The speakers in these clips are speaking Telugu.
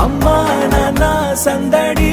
అమ్మా నాన్న సందడి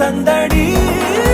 నాన్న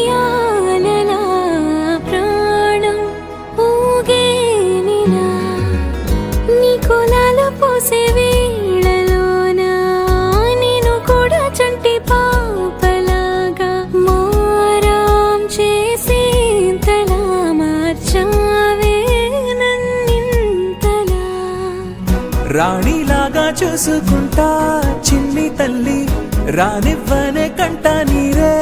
రాణిలాగా చూసుకుంటా చిన్ని తల్లి రానివ్వనే కంట నీరే.